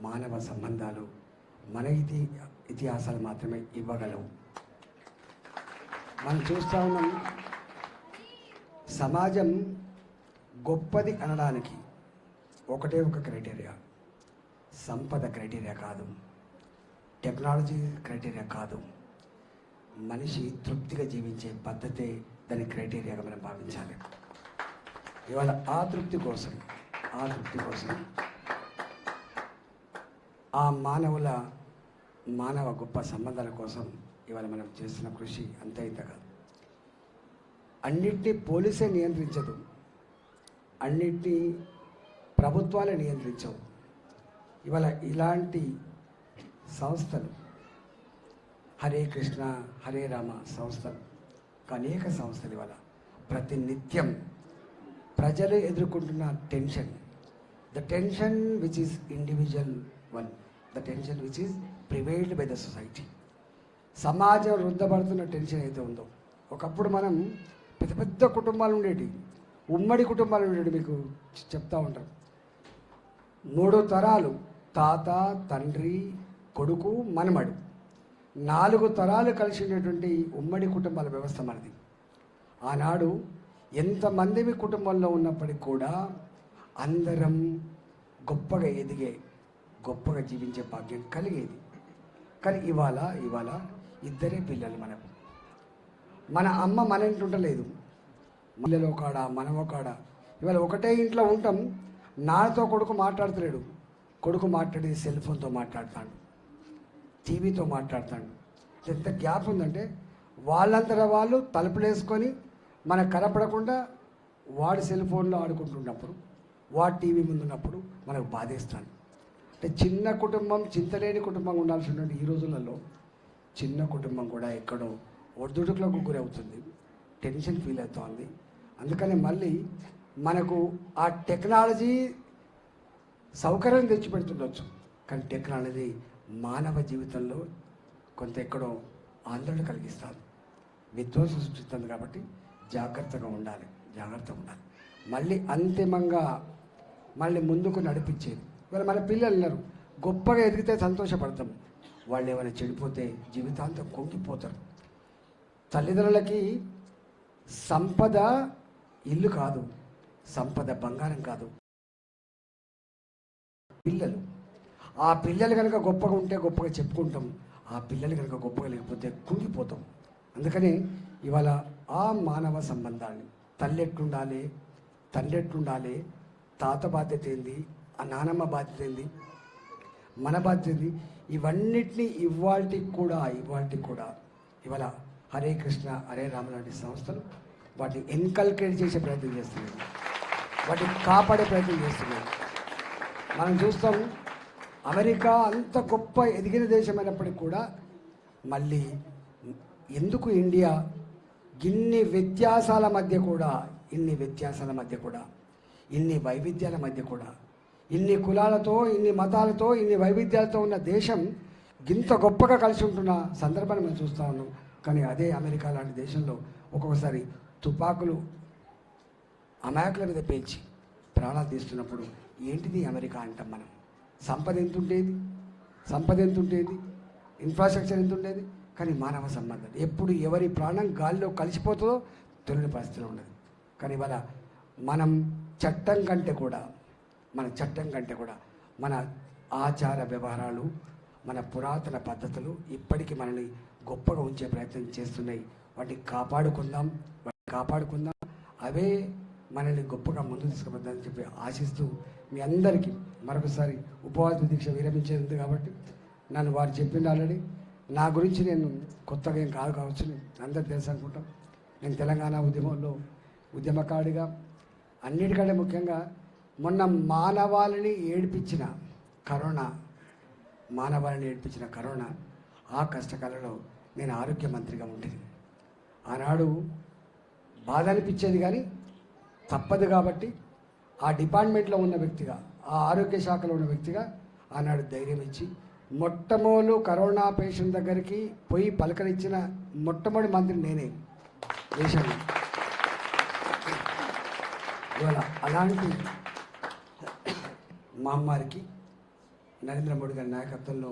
మానవ సంబంధాలు మన ఇతి ఇతిహాసాలు మాత్రమే ఇవ్వగలవు. మనం చూస్తూ ఉన్నాం సమాజం గొప్పది అనడానికి ఒకటే ఒక క్రైటీరియా. సంపద క్రైటీరియా కాదు టెక్నాలజీ క్రైటీరియా కాదు. మనిషి తృప్తిగా జీవించే పద్ధతే దాని క్రైటీరియాగా మనం భావించాలి. ఇవాళ ఆ తృప్తి కోసం ఆ తృప్తి కోసం ఆ మానవుల మానవ గొప్ప సంబంధాల కోసం ఇవాళ మనం చేస్తున్న కృషి అంత ఇంత కాదు. అన్నిటినీ పోలీసే నియంత్రించదు. అన్నిటినీ ప్రభుత్వాలే నియంత్రించవు. ఇవాళ ఇలాంటి సంస్థలు హరే కృష్ణ హరే రామ సంస్థలు అనేక సంస్థలు ఇవాళ ప్రతి నిత్యం ప్రజలు ఎదుర్కొంటున్న tension. The tension which is individual one the tension which is prevailed by the society సమాజం రుద్దబడుతున్న టెన్షన్ అయితే ఉందో ఒకప్పుడు మనం పెద్ద పెద్ద కుటుంబాలు ఉండేవి ఉమ్మడి కుటుంబాలు ఉండేవి మీకు చెప్తా ఉంటారు మూడు తరాలు తాత తండ్రి కొడుకు మనమడు. నాలుగు తరాలు కలిసి ఉండేటువంటి ఉమ్మడి కుటుంబాల వ్యవస్థ మనది. ఆనాడు ఎంతమంది మీ కుటుంబంలో ఉన్నప్పటికీ కూడా అందరం గొప్పగా ఎదిగే గొప్పగా జీవించే భాగ్యం కలిగేది. కానీ ఇవాళ ఇవాళ ఇద్దరే పిల్లలు మనకు. మన అమ్మ మన ఇంట్లో ఉండలేదు. పిల్లలు కాడ మనం కాడ ఇవాళ ఒకటే ఇంట్లో ఉంటాం. నాన్నతో కొడుకు మాట్లాడతలేడు. కొడుకు మాట్లాడేది సెల్ ఫోన్తో మాట్లాడతాడు. టీవీతో మాట్లాడతాడు. ఎంత గ్యాప్ ఉందంటే వాళ్ళంతటా వాళ్ళు తలుపులేసుకొని మనకు కనపడకుండా వాడు సెల్ ఫోన్లో ఆడుకుంటున్నప్పుడు వాడు టీవీ ముందున్నప్పుడు మనకు బాధేస్తాను అంటే చిన్న కుటుంబం చింతలేని కుటుంబం ఉండాల్సినటువంటి ఈ రోజులలో. చిన్న కుటుంబం కూడా ఎక్కడో ఒడిదుడుకులకు గురవుతుంది. టెన్షన్ ఫీల్ అవుతోంది. అందుకని మళ్ళీ మనకు ఆ టెక్నాలజీ సౌకర్యం తెచ్చిపెడుతుండొచ్చు. కానీ టెక్నాలజీ మానవ జీవితంలో కొంత ఎక్కడో ఆందోళన కలిగిస్తుంది. విధ్వంసం సృష్టిస్తుంది కాబట్టి జాగ్రత్తగా ఉండాలి. జాగ్రత్తగా ఉండాలి. మళ్ళీ అంతిమంగా మళ్ళీ ముందుకు నడిపించేది ఇవాళ మన పిల్లలు ఉన్నారు. గొప్పగా ఎదిగితే సంతోషపడతాం. వాళ్ళు ఏమైనా చెడిపోతే జీవితాంతం కుంగిపోతారు. తల్లిదండ్రులకి సంపద ఇల్లు కాదు సంపద బంగారం కాదు. పిల్లలు. ఆ పిల్లలు కనుక గొప్పగా ఉంటే గొప్పగా చెప్పుకుంటాం. ఆ పిల్లలు కనుక గొప్పగా లేకపోతే కుంగిపోతాం. అందుకని ఇవాళ ఆ మానవ సంబంధాన్ని తల్లి ఎట్లుండాలి తండ్రి ఎట్లుండాలి తాత బాధ్యత ఏంది ఆ నానమ్మ బాధ్యత ఏంది? మన బాధ్యత ఇవన్నిటినీ ఇవాళకి కూడా ఇవాళకి కూడా ఇవాళ హరే కృష్ణ హరే రామ లాంటి సంస్థలు వాటిని ఎన్కల్కేట్ చేసే ప్రయత్నం చేస్తున్నాయి వాటిని కాపాడే ప్రయత్నం చేస్తున్నాయి మనం చూస్తాం అమెరికా అంత గొప్ప ఎదిగిన దేశమైనప్పటికీ కూడా మళ్ళీ ఎందుకు ఇండియా ఇన్ని వ్యత్యాసాల మధ్య కూడా ఇన్ని వ్యత్యాసాల మధ్య కూడా ఇన్ని వైవిధ్యాల మధ్య కూడా ఇన్ని కులాలతో ఇన్ని మతాలతో ఇన్ని వైవిధ్యాలతో ఉన్న దేశం ఇంత గొప్పగా కలిసి ఉంటున్న సందర్భాన్ని మనం చూస్తూ ఉన్నాం. కానీ అదే అమెరికా లాంటి దేశంలో ఒక్కొక్కసారి తుపాకులు అమాయకుల మీద పేల్చి ప్రాణాలు తీస్తున్నప్పుడు ఏంటిది అమెరికా అంటాం మనం? సంపద ఎంత ఉండేది సంపద ఎంత ఉండేది ఇన్ఫ్రాస్ట్రక్చర్ ఎంత ఉండేది కానీ మానవ సంబంధం. ఎప్పుడు ఎవరి ప్రాణం గాలిలో కలిసిపోతుందో తెలియని పరిస్థితిలో ఉండదు. కానీ ఇవాళ మనం చట్టం కంటే కూడా మన చట్టం కంటే కూడా మన ఆచార వ్యవహారాలు మన పురాతన పద్ధతులు ఇప్పటికీ మనల్ని గొప్పగా ఉంచే ప్రయత్నం చేస్తున్నాయి. వాటిని కాపాడుకుందాం వాటిని కాపాడుకుందాం. అవే మనల్ని గొప్పగా ముందు తీసుకుపోద్దని చెప్పి ఆశిస్తూ మీ అందరికీ మరొకసారి ఉపవాస దీక్ష విరమించేది కాబట్టి నన్ను వారు చెప్పింది ఆల్రెడీ. నా గురించి నేను కొత్తగా ఏం కాదు కావచ్చు అందరు తెలుసు అనుకుంటాం. నేను తెలంగాణ ఉద్యమంలో ఉద్యమకారుడిగా అన్నిటికంటే ముఖ్యంగా మొన్న మానవాళిని ఏడిపించిన కరోనా మానవాళిని ఏడిపించిన కరోనా ఆ కష్టకాలంలో నేను ఆరోగ్య మంత్రిగా ఉండేది. ఆనాడు బాధ అనిపించేది కానీ తప్పదు కాబట్టి ఆ డిపార్ట్మెంట్లో ఉన్న వ్యక్తిగా ఆ ఆరోగ్య శాఖలో ఉన్న వ్యక్తిగా ఆనాడు ధైర్యం ఇచ్చి మొట్టమొదలు కరోనా పేషెంట్ దగ్గరికి పోయి పలకరించిన మొట్టమొదటి మంత్రి నేనే. దేశంలో ఇవాళ అలాంటి మహమ్మారికి నరేంద్ర మోడీ గారి నాయకత్వంలో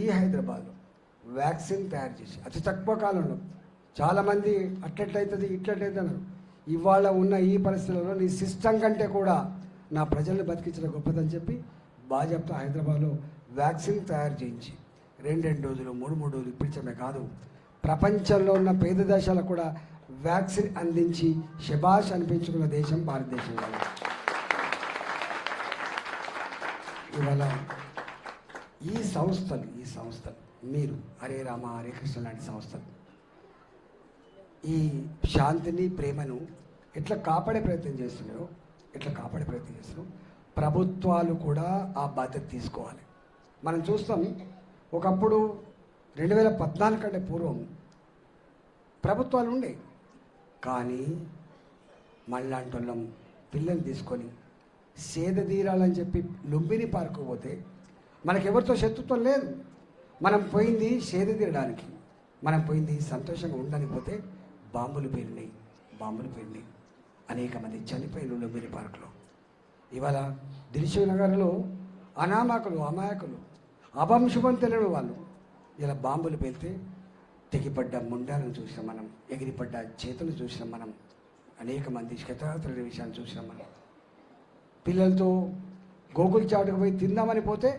ఈ హైదరాబాద్లో వ్యాక్సిన్ తయారు చేసి అతి తక్కువ కాలంలో. చాలామంది అట్లట్లయితుంది ఇట్లట్లయితే అన్నారు. ఇవాళ ఉన్న ఈ పరిస్థితుల్లో నీ సిస్టమ్ కంటే కూడా నా ప్రజల్ని బతికించిన గొప్పదని చెప్పి భాజపా హైదరాబాద్లో వ్యాక్సిన్ తయారు చేయించి రెండు రెండు రోజులు మూడు మూడు రోజులు ఇప్పించడమే కాదు ప్రపంచంలో ఉన్న పేద దేశాలకు కూడా వ్యాక్సిన్ అందించి శబాష్ అనిపించుకున్న దేశం భారతదేశం కాదు. ఇవాళ ఈ సంస్థలు ఈ సంస్థలు మీరు హరే రామ హరే కృష్ణ లాంటి సంస్థలు ఈ శాంతిని ప్రేమను ఎట్లా కాపాడే ప్రయత్నం చేస్తున్నారో ఎట్లా కాపాడే ప్రయత్నం చేస్తున్నారో ప్రభుత్వాలు కూడా ఆ బాధ్యత తీసుకోవాలి. మనం చూస్తాం ఒకప్పుడు రెండు వేల పద్నాలుగు కంటే పూర్వం ప్రభుత్వాలు ఉండే కానీ మళ్ళాంటి వాళ్ళం పిల్లల్ని తీసుకొని సేద తీరాలని చెప్పి లుంబిని పార్కు పోతే మనకెవరితో శత్రుత్వం లేదు. మనం పోయింది సేద తీరడానికి. మనం పోయింది సంతోషంగా ఉండడానికి పోతే బాంబులు పేరినాయి బాంబులు పేరినాయి అనేక మంది చనిపోయిన లుంబిని పార్కులో. ఇవాళ దిల్షుక్ నగర్లో అనామకులు అమాయకులు అభంశుభం తెలియని వాళ్ళు ఇలా బాంబులు పేలితే తెగిపడ్డ ముండాలను చూసినాం మనం ఎగిరిపడ్డ చేతులు చూసినాం మనం అనేక మంది క్షతగాత్రుల విషయాన్ని చూసినాం మనం. పిల్లలతో గోకుల్ చాటుకు పోయి తిందామని పోతే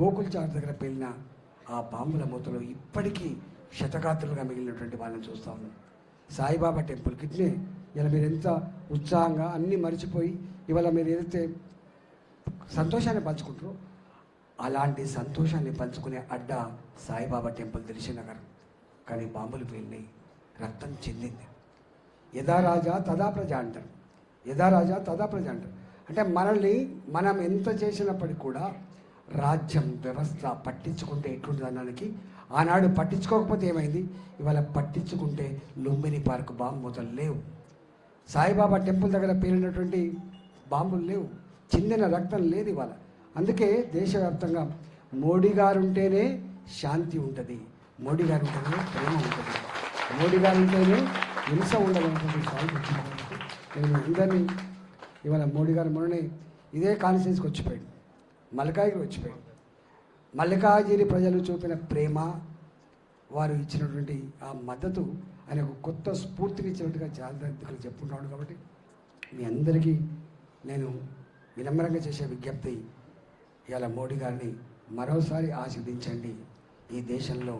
గోకుల్ చాటు దగ్గర పెళ్ళిన ఆ బాంబుల మూతలో ఇప్పటికీ శతగాత్రులుగా మిగిలినటువంటి వాళ్ళని చూస్తా ఉన్నాం. సాయిబాబా టెంపుల్ కిట్నే ఇలా మీరు ఎంత ఉత్సాహంగా అన్నీ మర్చిపోయి ఇవాళ మీరు ఏదైతే సంతోషాన్ని పంచుకుంటారో అలాంటి సంతోషాన్ని పంచుకునే అడ్డ సాయిబాబా టెంపుల్ నగర్ కానీ బాంబులు పేలినాయి రక్తం చెందింది. యథా రాజా తదా ప్రజ అంటారు. యథా రాజా తదా ప్రజ అంటారు. అంటే మనల్ని మనం ఎంత చేసినప్పటికీ కూడా రాజ్యం వ్యవస్థ పట్టించుకుంటే ఎట్లుంటుంది అనడానికి ఆనాడు పట్టించుకోకపోతే ఏమైంది? ఇవాళ పట్టించుకుంటే లుంబిని పార్క్ బాంబుతలు లేవు. సాయిబాబా టెంపుల్ దగ్గర పేలినటువంటి బాంబులు లేవు. చిందిన రక్తం లేదు ఇవాళ. అందుకే దేశవ్యాప్తంగా మోడీ గారు ఉంటేనే శాంతి ఉంటుంది. మోడీ గారు ఉంటేనే ప్రేమ ఉంటుంది. మోడీ గారు ఉంటేనే హింస ఉండదు సాగు నేను అందరినీ ఇవాళ మోడీ గారు మొన్ననే ఇదే కాన్ఫరెన్స్కి వచ్చిపోయాడు. మల్కాయికి వచ్చిపోయాడు. మల్లికాగిరి ప్రజలు చూపిన ప్రేమ వారు ఇచ్చినటువంటి ఆ మద్దతు ఆయన ఒక కొత్త స్ఫూర్తిని ఇచ్చినట్టుగా చాలా చెప్పుకుంటున్నాడు కాబట్టి మీ అందరికీ నేను వినమ్రంగా చేసే విజ్ఞప్తి ఇవాళ మోడీ గారిని మరోసారి ఆశీర్దించండి ఈ దేశంలో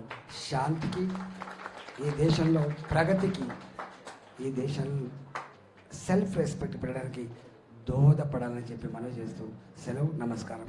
శాంతికి ఈ దేశంలో ప్రగతికి ఈ దేశం సెల్ఫ్ రెస్పెక్ట్ పెట్టడానికి దోహదపడాలని చెప్పి మనవి చేస్తూ సెలవు నమస్కారం.